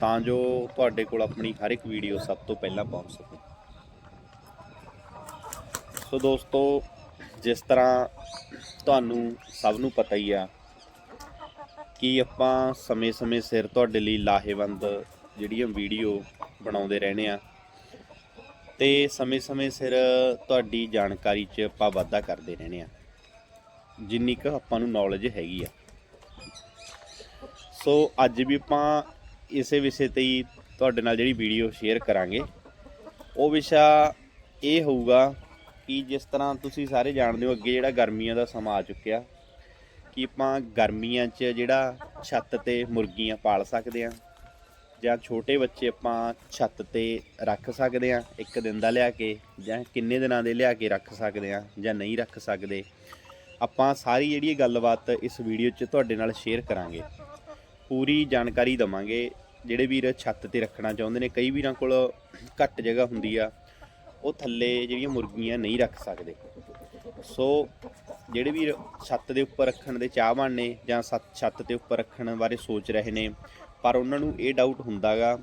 ਤਾਂ ਜੋ ਤੁਹਾਡੇ ਕੋਲ ਆਪਣੀ ਹਰ ਇੱਕ ਵੀਡੀਓ ਸਭ ਤੋਂ ਪਹਿਲਾਂ ਪਹੁੰਚ ਸਕੇ। ਸੋ ਦੋਸਤੋ, ਜਿਸ ਤਰ੍ਹਾਂ ਤੁਹਾਨੂੰ ਸਭ ਨੂੰ ਪਤਾ ਹੀ ਆ ਕਿ ਆਪਾਂ ਸਮੇਂ-ਸਮੇਂ ਸਿਰ ਤੁਹਾਡੇ ਲਈ ਲਾਹੇਵੰਦ ਜਿਹੜੀਆਂ ਵੀਡੀਓ ਬਣਾਉਂਦੇ ਰਹਿੰਦੇ ਆ ਤੇ ਸਮੇਂ-ਸਮੇਂ ਸਿਰ ਤੁਹਾਡੀ ਜਾਣਕਾਰੀ 'ਚ ਆਪਾਂ ਵਾਧਾ ਕਰਦੇ ਰਹਿੰਦੇ ਆ, ਜਿੰਨੀ ਕੁ ਆਪਾਂ ਨੂੰ ਨੌਲੇਜ ਹੈਗੀ ਆ। ਸੋ ਅੱਜ ਵੀ ਆਪਾਂ ਇਸੇ ਵਿਸ਼ੇ ਤੇ ਹੀ ਤੁਹਾਡੇ ਨਾਲ ਜਿਹੜੀ ਵੀਡੀਓ ਸ਼ੇਅਰ ਕਰਾਂਗੇ। ਉਹ ਵਿਸ਼ਾ ਇਹ ਹੋਊਗਾ ਕਿ ਜਿਸ ਤਰ੍ਹਾਂ ਤੁਸੀਂ ਸਾਰੇ ਜਾਣਦੇ ਹੋ ਅੱਗੇ ਜਿਹੜਾ ਗਰਮੀਆਂ ਦਾ ਸਮਾਂ ਆ ਚੁੱਕਿਆ, ਕਿ ਆਪਾਂ ਗਰਮੀਆਂ 'ਚ ਜਿਹੜਾ ਛੱਤ ਤੇ ਮੁਰਗੀਆਂ ਪਾਲ ਸਕਦੇ ਆ ਜਾਂ ਛੋਟੇ ਬੱਚੇ ਆਪਾਂ ਛੱਤ ਤੇ ਰੱਖ ਸਕਦੇ ਆ ਇੱਕ ਦਿਨ ਦਾ ਲਿਆ ਕੇ ਜਾਂ ਕਿੰਨੇ ਦਿਨਾਂ ਦੇ ਲਿਆ ਕੇ ਰੱਖ ਸਕਦੇ ਆ ਜਾਂ ਨਹੀਂ ਰੱਖ ਸਕਦੇ, ਆਪਾਂ ਸਾਰੀ ਜਿਹੜੀ ਗੱਲਬਾਤ ਇਸ ਵੀਡੀਓ 'ਚ ਤੁਹਾਡੇ ਨਾਲ ਸ਼ੇਅਰ ਕਰਾਂਗੇ। ਪੂਰੀ ਜਾਣਕਾਰੀ ਦਵਾਂਗੇ ਜਿਹੜੇ ਵੀਰ ਛੱਤ ਤੇ ਰੱਖਣਾ ਚਾਹੁੰਦੇ ਨੇ, ਕਈ ਵੀਰਾਂ ਕੋਲ ਘੱਟ ਜਗ੍ਹਾ ਹੁੰਦੀ ਆ, ਉਹ ਥੱਲੇ ਜਿਹੜੀਆਂ ਮੁਰਗੀਆਂ ਨਹੀਂ ਰੱਖ ਸਕਦੇ। ਸੋ ਜਿਹੜੇ ਵੀਰ ਛੱਤ ਦੇ ਉੱਪਰ ਰੱਖਣ ਦੇ ਚਾਹਵਾਨ ਨੇ ਜਾਂ ਸੱਤ- ਛੱਤ ਦੇ ਉੱਪਰ ਰੱਖਣ ਬਾਰੇ ਸੋਚ ਰਹੇ ਨੇ, ਪਰ ਉਹਨਾਂ ਨੂੰ ਇਹ ਡਾਊਟ ਹੁੰਦਾਗਾ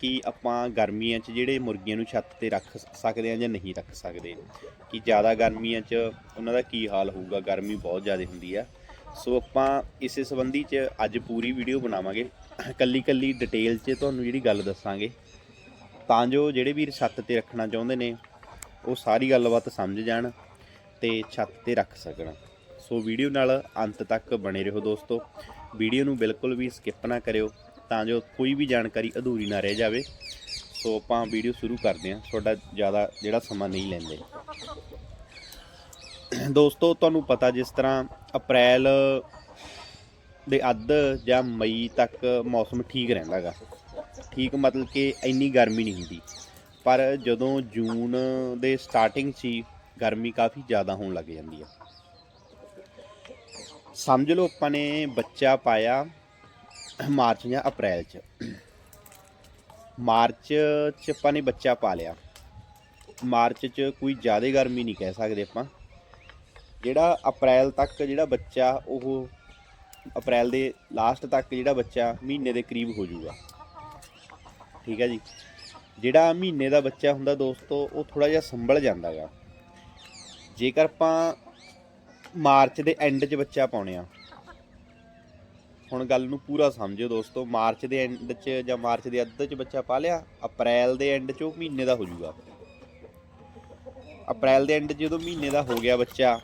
ਕਿ ਆਪਾਂ ਗਰਮੀਆਂ 'ਚ ਜਿਹੜੇ ਮੁਰਗੀਆਂ ਨੂੰ ਛੱਤ ਤੇ ਰੱਖ ਸਕਦੇ ਆ ਜਾਂ ਨਹੀਂ ਰੱਖ ਸਕਦੇ। ਕਿ ਜ਼ਿਆਦਾ ਗਰਮੀਆਂ 'ਚ ਉਹਨਾਂ ਦਾ ਕੀ ਹਾਲ ਹੋਊਗਾ? ਗਰਮੀ ਬਹੁਤ ਜ਼ਿਆਦਾ ਹੁੰਦੀ ਆ। ਸੋ ਆਪਾਂ ਇਸੇ ਸੰਬੰਧੀ 'ਚ ਅੱਜ ਪੂਰੀ ਵੀਡੀਓ ਬਣਾਵਾਂਗੇ। ਕੱਲੀ ਕੱਲੀ ਡਿਟੇਲ 'ਚ ਤੁਹਾਨੂੰ ਜਿਹੜੀ ਗੱਲ ਦੱਸਾਂਗੇ। ਤਾਂ ਜੋ ਜਿਹੜੇ ਵੀਰ ਛੱਤ ਤੇ ਰੱਖਣਾ ਚਾਹੁੰਦੇ ਨੇ, ਉਹ ਸਾਰੀ ਗੱਲਬਾਤ ਸਮਝ ਜਾਣ ਤੇ ਛੱਤ ਤੇ ਰੱਖ ਸਕਣ। ਸੋ ਵੀਡੀਓ ਨਾਲ ਅੰਤ ਤੱਕ ਬਣੇ ਰਹੋ ਦੋਸਤੋ। ਵੀਡੀਓ ਨੂੰ ਬਿਲਕੁਲ ਵੀ ਸਕਿਪ ਨਾ ਕਰਿਓ, ਤਾਂ ਜੋ ਕੋਈ ਵੀ ਜਾਣਕਾਰੀ ਅਧੂਰੀ ਨਾ ਰਹਿ ਜਾਵੇ। ਸੋ ਆਪਾਂ ਵੀਡੀਓ ਸ਼ੁਰੂ ਕਰਦੇ ਹਾਂ। ਤੁਹਾਡਾ ਜ਼ਿਆਦਾ ਜਿਹੜਾ ਸਮਾਂ ਨਹੀਂ ਲੈਂਦੇ। ਦੋਸਤੋ, ਤੁਹਾਨੂੰ ਪਤਾ ਜਿਸ ਤਰ੍ਹਾਂ ਅਪ੍ਰੈਲ ਦੇ ਅੱਧ ਜਾਂ ਮਈ ਤੱਕ ਮੌਸਮ ਠੀਕ ਰਹਿੰਦਾਗਾ। ਠੀਕ ਮਤਲਬ ਕਿ ਇੰਨੀ ਗਰਮੀ ਨਹੀਂ ਹੁੰਦੀ। ਪਰ ਜਦੋਂ ਜੂਨ ਦੇ ਸਟਾਰਟਿੰਗ 'ਚ ਹੀ ਗਰਮੀ ਕਾਫੀ ਜ਼ਿਆਦਾ ਹੋਣ ਲੱਗ ਜਾਂਦੀ ਆ। ਸਮਝ ਲਓ ਆਪਾਂ ਨੇ ਬੱਚਾ ਪਾਇਆ ਮਾਰਚ ਜਾਂ ਅਪ੍ਰੈਲ 'ਚ। ਮਾਰਚ 'ਚ ਆਪਾਂ ਨੇ ਬੱਚਾ ਪਾ ਲਿਆ। ਮਾਰਚ 'ਚ ਕੋਈ ਜ਼ਿਆਦਾ ਗਰਮੀ ਨਹੀਂ ਕਹਿ ਸਕਦੇ ਆਪਾਂ। ਜਿਹੜਾ ਅਪ੍ਰੈਲ ਤੱਕ ਜਿਹੜਾ ਬੱਚਾ, ਉਹ ਅਪ੍ਰੈਲ ਦੇ ਲਾਸਟ ਤੱਕ ਜਿਹੜਾ ਬੱਚਾ ਮਹੀਨੇ ਦੇ ਕਰੀਬ ਹੋ ਜਾਊਗਾ। ਠੀਕ ਹੈ ਜੀ? ਜਿਹੜਾ ਮਹੀਨੇ ਦਾ ਬੱਚਾ ਹੁੰਦਾ ਦੋਸਤੋ, ਉਹ ਥੋੜਾ ਜਿਹਾ ਸੰਭਲ ਜਾਂਦਾਗਾ ਜੇਕਰ ਆਪਾਂ ਮਾਰਚ ਦੇ ਐਂਡ 'ਚ ਬੱਚਾ ਪਾਉਣੇ ਆ ਹੁਣ ਗੱਲ ਨੂੰ ਪੂਰਾ ਸਮਝਿਓ ਦੋਸਤੋ, ਮਾਰਚ ਦੇ ਐਂਡ 'ਚ ਜਾਂ ਮਾਰਚ ਦੇ ਅੱਧ 'ਚ ਬੱਚਾ ਪਾ ਲਿਆ, ਅਪ੍ਰੈਲ ਦੇ ਐਂਡ 'ਚ ਉਹ ਮਹੀਨੇ ਦਾ ਹੋ ਜਾਊਗਾ। ਅਪ੍ਰੈਲ ਦੇ ਐਂਡ 'ਚ ਜਦੋਂ ਮਹੀਨੇ ਦਾ ਹੋ ਗਿਆ ਬੱਚਾ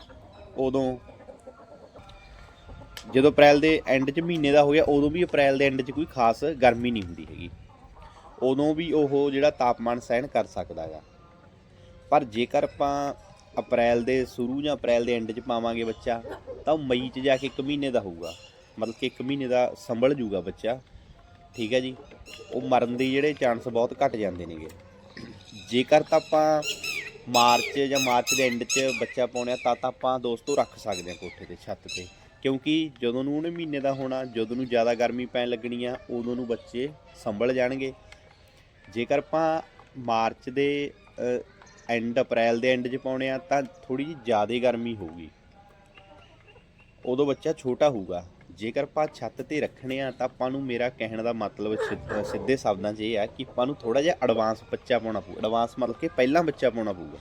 ਉਦੋਂ। ਜਦੋਂ ਅਪ੍ਰੈਲ ਦੇ ਐਂਡ 'ਚ ਮਹੀਨੇ ਦਾ ਹੋ ਗਿਆ, ਉਦੋਂ ਵੀ ਅਪ੍ਰੈਲ ਦੇ ਐਂਡ 'ਚ ਕੋਈ ਖਾਸ ਗਰਮੀ ਨਹੀਂ ਹੁੰਦੀ ਹੈਗੀ। ਉਦੋਂ ਵੀ ਉਹ ਜਿਹੜਾ ਤਾਪਮਾਨ ਸਹਿਣ ਕਰ ਸਕਦਾ ਹੈਗਾ। ਪਰ ਜੇਕਰ ਆਪਾਂ ਅਪ੍ਰੈਲ ਦੇ ਸ਼ੁਰੂ ਜਾਂ ਅਪ੍ਰੈਲ ਦੇ ਐਂਡ 'ਚ ਪਾਵਾਂਗੇ ਬੱਚਾ, ਤਾਂ ਉਹ ਮਈ 'ਚ ਜਾ ਕੇ ਇੱਕ ਮਹੀਨੇ ਦਾ ਹੋਊਗਾ। ਮਤਲਬ ਕਿ ਇੱਕ ਮਹੀਨੇ ਦਾ ਸੰਭਲ ਜੂਗਾ ਬੱਚਾ। ਠੀਕ ਹੈ ਜੀ? ਉਹ ਮਰਨ ਦੇ ਜਿਹੜੇ ਚਾਂਸ ਬਹੁਤ ਘਟ ਜਾਂਦੇ ਨੇਗੇ। ਜੇਕਰ ਤਾਂ ਆਪਾਂ ਮਾਰਚ ਜਾਂ ਮਾਰਚ ਦੇ ਐਂਡ 'ਚ ਬੱਚਾ ਪਾਉਣਾ ਤਾਂ ਤਾਂ ਆਪਾਂ ਦੋਸਤੋ ਰੱਖ ਸਕਦੇ ਹਾਂ ਕੋਠੇ ਤੇ, ਛੱਤ ਤੇ। ਕਿਉਂਕਿ ਜਦੋਂ ਨੂੰ ਉਹਨੇ ਮਹੀਨੇ ਦਾ ਹੋਣਾ, ਜਦੋਂ ਨੂੰ ਜ਼ਿਆਦਾ ਗਰਮੀ ਪੈਣ ਲੱਗਣੀ ਆ, ਉਦੋਂ ਨੂੰ ਬੱਚੇ ਸੰਭਲ ਜਾਣਗੇ। ਜੇਕਰ ਆਪਾਂ ਮਾਰਚ ਦੇ ਐਂਡ ਅਪ੍ਰੈਲ ਦੇ ਐਂਡ 'ਚ ਪਾਉਣੇ ਆ, ਤਾਂ ਥੋੜੀ ਜਿਹੀ ਜ਼ਿਆਦਾ ਗਰਮੀ ਹੋਊਗੀ। ਉਦੋਂ ਬੱਚਾ ਛੋਟਾ ਹੋਊਗਾ। ਜੇਕਰ ਆਪਾਂ ਛੱਤ ਤੇ ਰੱਖਣੇ ਆ, ਤਾਂ ਆਪਾਂ ਨੂੰ ਮੇਰਾ ਕਹਿਣ ਦਾ ਮਤਲਬ ਸਿੱਧ- ਸਿੱਧੇ ਸ਼ਬਦਾਂ 'ਚ ਇਹ ਆ ਕਿ ਆਪਾਂ ਨੂੰ ਥੋੜਾ ਜਿਹਾ ਐਡਵਾਂਸ ਬੱਚਾ ਪਾਉਣਾ ਪਊ ਐਡਵਾਂਸ ਮਤਲਬ ਕਿ ਪਹਿਲਾਂ ਬੱਚਾ ਪਾਉਣਾ ਪਊਗਾ।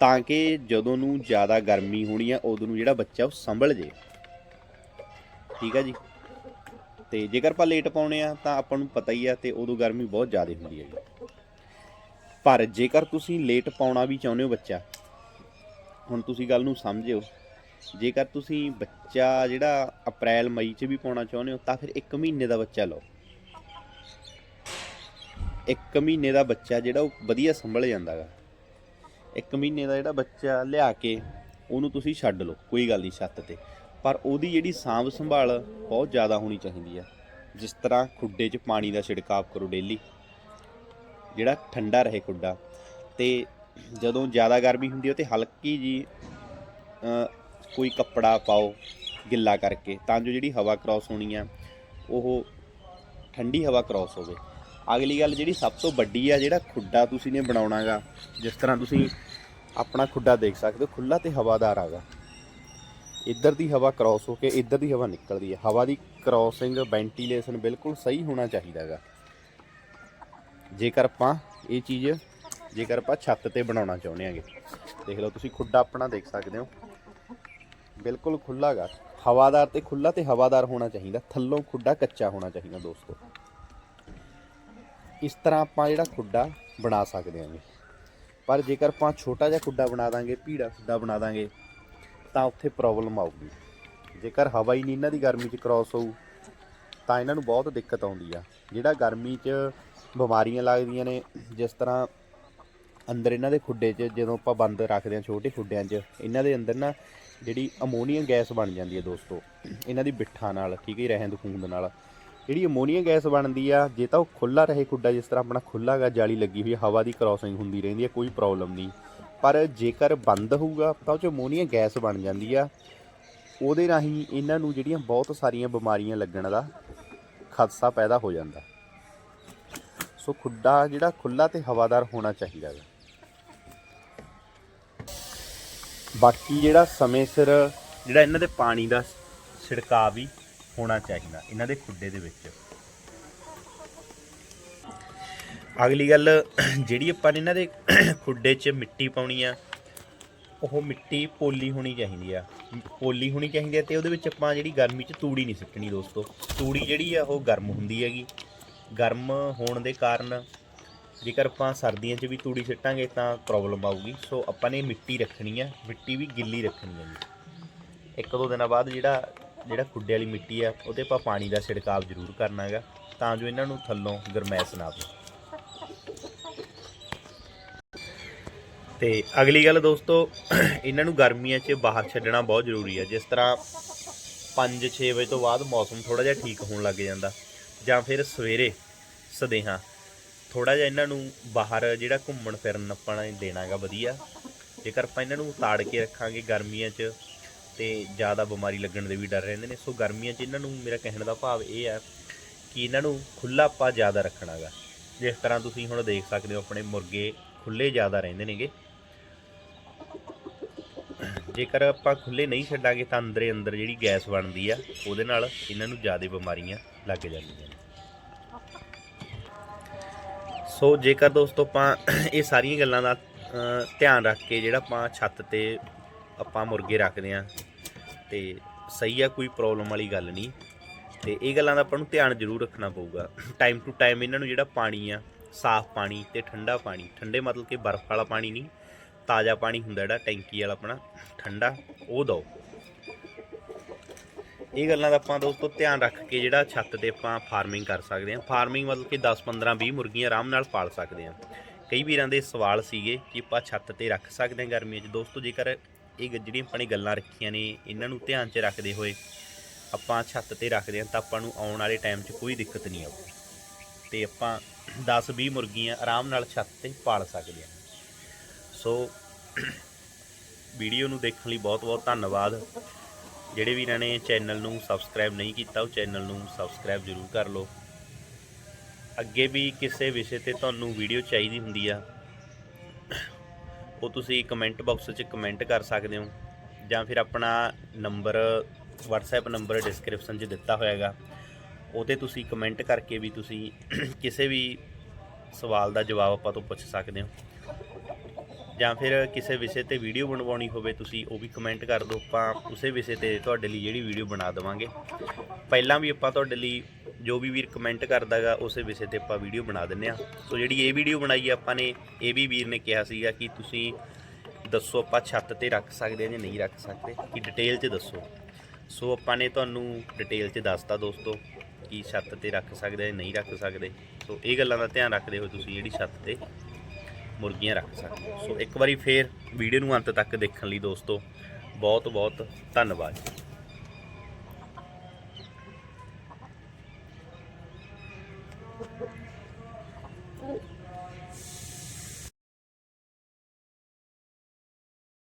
ਤਾਂ ਕਿ ਜਦੋਂ ਨੂੰ ਜ਼ਿਆਦਾ ਗਰਮੀ ਹੋਣੀ ਆ, ਉਦੋਂ ਨੂੰ ਜਿਹੜਾ ਬੱਚਾ ਉਹ ਸੰਭਲ ਜੇ। ਠੀਕ ਆ ਜੀ? ਤੇ ਜੇਕਰ ਆਪਾਂ ਲੇਟ ਪਾਉਣੇ ਆ, ਤਾਂ ਆਪਾਂ ਨੂੰ ਪਤਾ ਹੀ ਆ ਤੇ ਉਦੋਂ ਗਰਮੀ ਬਹੁਤ ਜ਼ਿਆਦਾ ਹੁੰਦੀ ਹੈ ਜੀ ਪਰ ਜੇਕਰ ਤੁਸੀਂ ਲੇਟ ਪਾਉਣਾ ਵੀ ਚਾਹੁੰਦੇ ਹੋ ਬੱਚਾ, ਹੁਣ ਤੁਸੀਂ ਗੱਲ ਨੂੰ ਸਮਝਿਓ ਜੇਕਰ ਤੁਸੀਂ ਬੱਚਾ ਜਿਹੜਾ ਅਪ੍ਰੈਲ, ਮਈ 'ਚ ਵੀ ਪਾਉਣਾ ਚਾਹੁੰਦੇ ਹੋ, ਤਾਂ ਫਿਰ 1 ਮਹੀਨੇ ਦਾ ਬੱਚਾ ਲਓ। 1 ਮਹੀਨੇ ਦਾ ਬੱਚਾ ਜਿਹੜਾ ਉਹ ਵਧੀਆ ਸੰਭਲ ਜਾਂਦਾਗਾ 1 ਮਹੀਨੇ ਦਾ ਜਿਹੜਾ ਬੱਚਾ ਲਿਆ ਕੇ ਉਹਨੂੰ ਤੁਸੀਂ ਛੱਡ ਲਓ, ਕੋਈ ਗੱਲ ਨਹੀਂ ਛੱਤ ਤੇ। ਪਰ ਉਹਦੀ ਜਿਹੜੀ ਸਾਂਭ ਸੰਭਾਲ ਬਹੁਤ ਜ਼ਿਆਦਾ ਹੋਣੀ ਚਾਹੀਦੀ ਆ। ਜਿਸ ਤਰ੍ਹਾਂ ਖੁੱਡੇ 'ਚ ਪਾਣੀ ਦਾ ਛਿੜਕਾਅ ਕਰੋ ਡੇਲੀ, ਜਿਹੜਾ ਠੰਡਾ ਰਹੇ ਖੁੱਡਾ। ਤੇ ਜਦੋਂ ਜ਼ਿਆਦਾ ਗਰਮੀ ਹੁੰਦੀ ਹੈ ਤੇ ਹਲਕੀ ਜੀ ਕੋਈ ਕੱਪੜਾ ਪਾਓ, ਗਿੱਲਾ ਕਰਕੇ, ਤਾਂ ਜੋ ਜਿਹੜੀ ਹਵਾ ਕ੍ਰਾਸ ਹੋਣੀ ਆ, ਉਹ ਠੰਡੀ ਹਵਾ ਕ੍ਰਾਸ ਹੋਵੇ। ਅਗਲੀ ਗੱਲ ਜਿਹੜੀ ਸਭ ਤੋਂ ਵੱਡੀ ਆ, ਜਿਹੜਾ ਖੁੱਡਾ ਤੁਸੀਂ ਨੇ ਬਣਾਉਣਾਗਾ ਜਿਸ ਤਰ੍ਹਾਂ ਤੁਸੀਂ ਆਪਣਾ ਖੁੱਡਾ ਦੇਖ ਸਕਦੇ ਹੋ ਖੁੱਲਾ ਤੇ ਹਵਾਦਾਰ ਆਗਾ ਇੱਧਰ ਦੀ ਹਵਾ ਕ੍ਰਾਸ ਹੋ ਕੇ ਇੱਧਰ ਦੀ ਹਵਾ ਨਿਕਲਦੀ ਹੈ ਹਵਾ ਦੀ ਕ੍ਰਾਸਿੰਗ ਵੈਂਟੀਲੇਸ਼ਨ ਬਿਲਕੁਲ ਸਹੀ ਹੋਣਾ ਚਾਹੀਦਾ ਹੈਗਾ ਜੇਕਰ ਆਪਾਂ ਇਹ ਚੀਜ਼, ਜੇਕਰ ਆਪਾਂ ਛੱਤ ਤੇ ਬਣਾਉਣਾ ਚਾਹੁੰਦੇ ਹਾਂਗੇ, ਦੇਖ ਲਓ ਤੁਸੀਂ ਖੁੱਡਾ ਆਪਣਾ ਦੇਖ ਸਕਦੇ ਹੋ। ਬਿਲਕੁਲ ਖੁੱਲਾ ਗਾ ਹਵਾਦਾਰ ਤੇ ਖੁੱਲਾ ਤੇ ਹਵਾਦਾਰ ਹੋਣਾ ਚਾਹੀਦਾ। ਥੱਲੋਂ ਖੁੱਡਾ, ਕੱਚਾ ਹੋਣਾ ਚਾਹੀਦਾ ਦੋਸਤੋ। ਇਸ ਤਰ੍ਹਾਂ ਆਪਾਂ ਜਿਹੜਾ ਖੁੱਡਾ ਬਣਾ ਸਕਦੇ ਹਾਂ ਜੀ। ਪਰ ਜੇਕਰ ਆਪਾਂ ਛੋਟਾ ਜਿਹਾ ਖੁੱਡਾ ਬਣਾ ਦਾਂਗੇ, ਭੀੜਾ ਖੁੱਡਾ ਬਣਾ ਦਾਂਗੇ, ਤਾਂ ਉੱਥੇ ਪ੍ਰੋਬਲਮ ਆਊਗੀ। ਜੇਕਰ ਹਵਾ ਹੀ ਨਹੀਂ ਇਹਨਾਂ ਦੀ ਗਰਮੀ 'ਚ ਕ੍ਰਾਸ ਹੋਊ, ਤਾਂ ਇਹਨਾਂ ਨੂੰ ਬਹੁਤ ਦਿੱਕਤ ਆਉਂਦੀ ਆ। ਜਿਹੜਾ ਗਰਮੀ 'ਚ ਬਿਮਾਰੀਆਂ ਲੱਗਦੀਆਂ ਨੇ, ਜਿਸ ਤਰ੍ਹਾਂ ਅੰਦਰ ਇਹਨਾਂ ਦੇ ਖੁੱਡੇ 'ਚ, ਜਦੋਂ ਆਪਾਂ ਬੰਦ ਰੱਖਦੇ ਹਾਂ ਛੋਟੇ ਖੁੱਡਿਆਂ 'ਚ, ਇਹਨਾਂ ਦੇ ਅੰਦਰ ਨਾ ਜਿਹੜੀ ਅਮੋਨੀਆ ਗੈਸ ਬਣ ਜਾਂਦੀ ਹੈ ਦੋਸਤੋ, ਇਹਨਾਂ ਦੀ ਬਿੱਠਾਂ ਨਾਲ, ਠੀਕ ਹੈ ਰਹਿੰਦ ਖੂੰਦ ਨਾਲ। ਜਿਹੜੀ ਅਮੋਨੀਆ ਗੈਸ ਬਣਦੀ ਆ, ਜੇ ਤਾਂ ਉਹ ਖੁੱਲਾ ਰਹੇ ਖੁੱਡਾ, ਜਿਸ ਤਰ੍ਹਾਂ ਆਪਣਾ ਖੁੱਲਾ ਗਾ ਜਾਲੀ ਲੱਗੀ ਹੋਈ ਹਵਾ ਦੀ ਕ੍ਰਾਸਿੰਗ ਹੁੰਦੀ ਰਹਿੰਦੀ ਹੈ, ਕੋਈ ਪ੍ਰੋਬਲਮ ਨਹੀਂ। ਪਰ ਜੇਕਰ ਬੰਦ ਹੋਊਗਾ, ਤਾਂ ਉਹ 'ਚ ਅਮੋਨੀਆ ਗੈਸ ਬਣ ਜਾਂਦੀ ਆ। ਉਹਦੇ ਰਾਹੀਂ ਇਹਨਾਂ ਨੂੰ ਜਿਹੜੀਆਂ ਬਹੁਤ ਸਾਰੀਆਂ ਬਿਮਾਰੀਆਂ ਲੱਗਣ ਦਾ ਖਦਸ਼ਾ ਪੈਦਾ ਹੋ ਜਾਂਦਾ। ਸੋ ਖੁੱਡਾ ਜਿਹੜਾ ਖੁੱਲਾ ਤੇ ਹਵਾਦਾਰ ਹੋਣਾ ਚਾਹੀਦਾ ਹੈ ਬਾਕੀ ਜਿਹੜਾ ਸਮੇਂ ਸਿਰ, ਜਿਹੜਾ ਇਹਨਾਂ ਦੇ ਪਾਣੀ ਦਾ ਛਿੜਕਾਅ ਵੀ ਹੋਣਾ ਚਾਹੀਦਾ, ਇਹਨਾਂ ਦੇ ਖੁੱਡੇ ਦੇ ਵਿੱਚ। ਅਗਲੀ ਗੱਲ, ਜਿਹੜੀ ਆਪਾਂ ਨੇ ਇਹਨਾਂ ਦੇ ਖੁੱਡੇ 'ਚ ਮਿੱਟੀ ਪਾਉਣੀ ਆ, ਉਹ ਮਿੱਟੀ ਪੋਲੀ ਹੋਣੀ ਚਾਹੀਦੀ ਆ। ਪੋਲੀ ਹੋਣੀ ਚਾਹੀਦੀ ਆ ਤੇ ਉਹਦੇ ਵਿੱਚ ਆਪਾਂ ਜਿਹੜੀ ਗਰਮੀ 'ਚ ਤੂੜੀ ਨਹੀਂ ਸਿੱਟਣੀ ਦੋਸਤੋ। ਤੂੜੀ ਜਿਹੜੀ ਆ, ਉਹ ਗਰਮ ਹੁੰਦੀ ਹੈਗੀ। ਗਰਮ ਹੋਣ ਦੇ ਕਾਰਨ ਜੇਕਰ ਆਪਾਂ ਸਰਦੀਆਂ 'ਚ ਵੀ ਤੂੜੀ ਸਿੱਟਾਂਗੇ ਤਾਂ ਪ੍ਰੋਬਲਮ ਆਊਗੀ। ਸੋ ਆਪਾਂ ਨੇ ਮਿੱਟੀ ਰੱਖਣੀ ਆ। ਮਿੱਟੀ ਵੀ ਗਿੱਲੀ ਰੱਖਣੀ ਹੈ ਜੀ। ਇੱਕ ਦੋ ਦਿਨਾਂ ਬਾਅਦ ਜਿਹੜਾ ਜਿਹੜਾ ਖੁੱਡੇ ਵਾਲੀ ਮਿੱਟੀ ਆ, ਉਹਦੇ ਆਪਾਂ ਪਾਣੀ ਦਾ ਛਿੜਕਾਵ ਜ਼ਰੂਰ ਕਰਨਾ ਹੈਗਾ ਤਾਂ ਜੋ ਇਹਨਾਂ ਨੂੰ ਥੱਲੋਂ ਗਰਮੈਸ਼ ਨਾ ਆਵੇ। ਤੇ ਅਗਲੀ ਗੱਲ ਦੋਸਤੋ, ਇਹਨਾਂ ਨੂੰ ਗਰਮੀਆਂ 'ਚ ਬਾਹਰ ਛੱਡਣਾ ਬਹੁਤ ਜ਼ਰੂਰੀ ਹੈ ਜਿਸ ਤਰ੍ਹਾਂ 5-6 ਵਜੇ ਤੋਂ ਬਾਅਦ ਮੌਸਮ ਥੋੜਾ ਜਿਹਾ ਠੀਕ ਹੋਣ ਲੱਗ ਜਾਂਦਾ। ਜਾਂ ਫਿਰ ਸਵੇਰੇ ਸਦੇਹਾ ਥੋੜਾ ਜਿਹਾ ਇਹਨਾਂ ਨੂੰ ਬਾਹਰ ਜਿਹੜਾ ਘੁੰਮਣ ਫਿਰਨ ਆਪਾਂ ਨੇ ਦੇਣਾਗਾ ਵਧੀਆ। ਜੇਕਰ ਆਪਾਂ ਇਹਨਾਂ ਨੂੰ ਤਾੜ ਕੇ ਰੱਖਾਂਗੇ ਗਰਮੀਆਂ 'ਚ, ਤੇ ਜ਼ਿਆਦਾ ਬਿਮਾਰੀ ਲੱਗਣ ਦੇ ਵੀ ਡਰ ਰਹਿੰਦੇ ਨੇ। ਸੋ ਗਰਮੀਆਂ 'ਚ ਇਹਨਾਂ ਨੂੰ ਮੇਰਾ ਕਹਿਣ ਦਾ ਭਾਵ ਇਹ ਹੈ ਕਿ ਇਹਨਾਂ ਨੂੰ ਖੁੱਲਾ ਆਪਾਂ ਜ਼ਿਆਦਾ ਰੱਖਣਾਗਾ ਜਿਸ ਤਰ੍ਹਾਂ ਤੁਸੀਂ ਹੁਣ ਦੇਖ ਸਕਦੇ ਹੋ ਆਪਣੇ ਮੁਰਗੇ ਖੁੱਲੇ ਜ਼ਿਆਦਾ ਰਹਿੰਦੇ ਨੇਗੇ। ਜੇਕਰ ਆਪਾਂ ਖੁੱਲੇ ਨਹੀਂ ਛੱਡਾਂਗੇ ਤਾਂ ਅੰਦਰੇ ਅੰਦਰ ਜਿਹੜੀ ਗੈਸ ਬਣਦੀ ਆ, ਉਹਦੇ ਨਾਲ ਇਹਨਾਂ ਨੂੰ ਜ਼ਿਆਦਾ ਬਿਮਾਰੀਆਂ ਲੱਗ ਜਾਂਦੀਆਂ ਨੇ। ਸੋ ਜੇਕਰ ਦੋਸਤੋ ਆਪਾਂ ਇਹ ਸਾਰੀਆਂ ਗੱਲਾਂ ਦਾ ਧਿਆਨ ਰੱਖ ਕੇ ਜਿਹੜਾ ਆਪਾਂ ਛੱਤ ਤੇ ਆਪਾਂ ਮੁਰਗੇ ਰੱਖਦੇ ਆ ਤੇ ਸਹੀ ਆ, ਕੋਈ ਪ੍ਰੋਬਲਮ ਵਾਲੀ ਗੱਲ ਨਹੀਂ। ਤੇ ਇਹ ਗੱਲਾਂ ਦਾ ਆਪਾਂ ਨੂੰ ਧਿਆਨ ਜ਼ਰੂਰ ਰੱਖਣਾ ਪਊਗਾ। ਟਾਈਮ ਟੂ ਟਾਈਮ ਇਹਨਾਂ ਨੂੰ ਜਿਹੜਾ ਪਾਣੀ ਆ, ਸਾਫ਼ ਪਾਣੀ ਤੇ ਠੰਡਾ ਪਾਣੀ, ਠੰਡੇ ਮਤਲਬ ਕਿ ਬਰਫ਼ ਵਾਲਾ ਪਾਣੀ ਨਹੀਂ, ਤਾਜ਼ਾ ਪਾਣੀ ਹੁੰਦਾ ਜਿਹੜਾ, ਟੈਂਕੀ ਵਾਲਾ ਆਪਣਾ, ਠੰਡਾ, ਉਹ ਦਿਓ। ਇਹ ਗੱਲਾਂ ਦਾ ਆਪਾਂ ਦੋਸਤੋ ਧਿਆਨ ਰੱਖ ਕੇ ਜਿਹੜਾ ਛੱਤ ਤੇ ਆਪਾਂ ਫਾਰਮਿੰਗ ਕਰ ਸਕਦੇ ਹਾਂ। ਫਾਰਮਿੰਗ ਮਤਲਬ ਕਿ 10 15 20 ਮੁਰਗੀਆਂ ਆਰਾਮ ਨਾਲ ਪਾਲ ਸਕਦੇ ਹਾਂ। ਕਈ ਵੀਰਾਂ ਦੇ ਸਵਾਲ ਸੀਗੇ ਕਿ ਆਪਾਂ ਛੱਤ ਤੇ ਰੱਖ ਸਕਦੇ ਹਾਂ ਗਰਮੀਆਂ 'ਚ। ਦੋਸਤੋ, ਜੇਕਰ ਇਹ ਗ- ਜਿਹੜੀਆਂ ਆਪਾਂ ਨੇ ਗੱਲਾਂ ਰੱਖੀਆਂ ਨੇ, ਇਹਨਾਂ ਨੂੰ ਧਿਆਨ 'ਚ ਰੱਖਦੇ ਹੋਏ ਆਪਾਂ ਛੱਤ ਤੇ ਰੱਖਦੇ ਹਾਂ ਤਾਂ ਆਪਾਂ ਨੂੰ ਆਉਣ ਵਾਲੇ ਟਾਈਮ 'ਚ ਕੋਈ ਦਿੱਕਤ ਨਹੀਂ ਆਊਗੀ। ਤੇ ਆਪਾਂ 10 20 ਮੁਰਗੀਆਂ ਆਰਾਮ ਨਾਲ ਛੱਤ ਤੇ ਪਾਲ ਸਕਦੇ ਹਾਂ। ਸੋ, ਵੀਡੀਓ ਨੂੰ ਦੇਖਣ ਲਈ ਬਹੁਤ ਬਹੁਤ ਧੰਨਵਾਦ। ਜਿਹੜੇ ਵੀ ਇਹਨਾਂ ਨੇ ਚੈਨਲ ਨੂੰ ਸਬਸਕ੍ਰਾਈਬ ਨਹੀਂ ਕੀਤਾ, ਉਹ ਚੈਨਲ ਨੂੰ ਸਬਸਕ੍ਰਾਈਬ ਜ਼ਰੂਰ ਕਰ ਲਓ। ਅੱਗੇ ਵੀ ਕਿਸੇ ਵਿਸ਼ੇ ਤੇ ਤੁਹਾਨੂੰ ਵੀਡੀਓ ਚਾਹੀਦੀ ਹੁੰਦੀ ਆ, ਉਹ ਤੁਸੀਂ ਕਮੈਂਟ ਬਾਕਸ 'ਚ ਕਮੈਂਟ ਕਰ ਸਕਦੇ ਹੋ, ਜਾਂ ਫਿਰ ਆਪਣਾ ਨੰਬਰ WhatsApp ਨੰਬਰ ਡਿਸਕ੍ਰਿਪਸ਼ਨ 'ਚ ਦਿੱਤਾ ਹੋਇਆਗਾ। ਉਹ 'ਤੇ ਤੁਸੀਂ ਕਮੈਂਟ ਕਰਕੇ ਵੀ ਤੁਸੀਂ ਕਿਸੇ ਵੀ ਸਵਾਲ ਦਾ ਜਵਾਬ ਆਪਾਂ ਤੋਂ ਪੁੱਛ ਸਕਦੇ ਹੋ। ਜਾਂ ਫਿਰ ਕਿਸੇ ਵਿਸ਼ੇ ਤੇ ਵੀਡੀਓ ਬਣਵਾਉਣੀ ਹੋਵੇ, ਤੁਸੀਂ ਉਹ ਵੀ ਕਮੈਂਟ ਕਰ ਦਿਓ। ਆਪਾਂ ਉਸੇ ਵਿਸ਼ੇ ਤੇ ਤੁਹਾਡੇ ਲਈ ਜਿਹੜੀ ਵੀਡੀਓ ਬਣਾ ਦੇਵਾਂਗੇ। ਪਹਿਲਾਂ ਵੀ ਆਪਾਂ ਤੁਹਾਡੇ ਲਈ ਜੋ ਵੀ ਵੀਰ ਕਮੈਂਟ ਕਰਦਾਗਾ, ਉਸੇ ਵਿਸ਼ੇ ਤੇ ਆਪਾਂ ਵੀਡੀਓ ਬਣਾ ਦਿੰਨੇ ਆ। ਸੋ ਜਿਹੜੀ ਇਹ ਵੀਡੀਓ ਬਣਾਈ ਆਪਾਂ ਨੇ, ਇਹ ਵੀ ਵੀਰ ਨੇ ਕਿਹਾ ਸੀਗਾ ਕਿ ਤੁਸੀਂ ਦੱਸੋ ਆਪਾਂ ਛੱਤ ਤੇ ਰੱਖ ਸਕਦੇ ਹਾਂ ਜਾਂ ਨਹੀਂ ਰੱਖ ਸਕਦੇ। ਕਿ ਡਿਟੇਲ 'ਚ ਦੱਸੋ। ਸੋ ਆਪਾਂ ਨੇ ਤੁਹਾਨੂੰ ਡਿਟੇਲ 'ਚ ਦੱਸਤਾ ਦੋਸਤੋ ਕਿ ਛੱਤ ਤੇ ਰੱਖ ਸਕਦੇ ਜਾਂ ਨਹੀਂ ਰੱਖ ਸਕਦੇ। ਸੋ ਇਹ ਗੱਲਾਂ ਦਾ ਧਿਆਨ ਰੱਖਦੇ ਹੋਏ ਤੁਸੀਂ ਜਿਹੜੀ ਛੱਤ ਤੇ ਮੁਰਗੀਆਂ ਰੱਖ ਸਕਦੇ ਸੋ ਇੱਕ ਵਾਰੀ ਫੇਰ ਵੀਡੀਓ ਨੂੰ ਅੰਤ ਤੱਕ ਦੇਖਣ ਲਈ ਦੋਸਤੋ ਬਹੁਤ ਬਹੁਤ ਧੰਨਵਾਦ।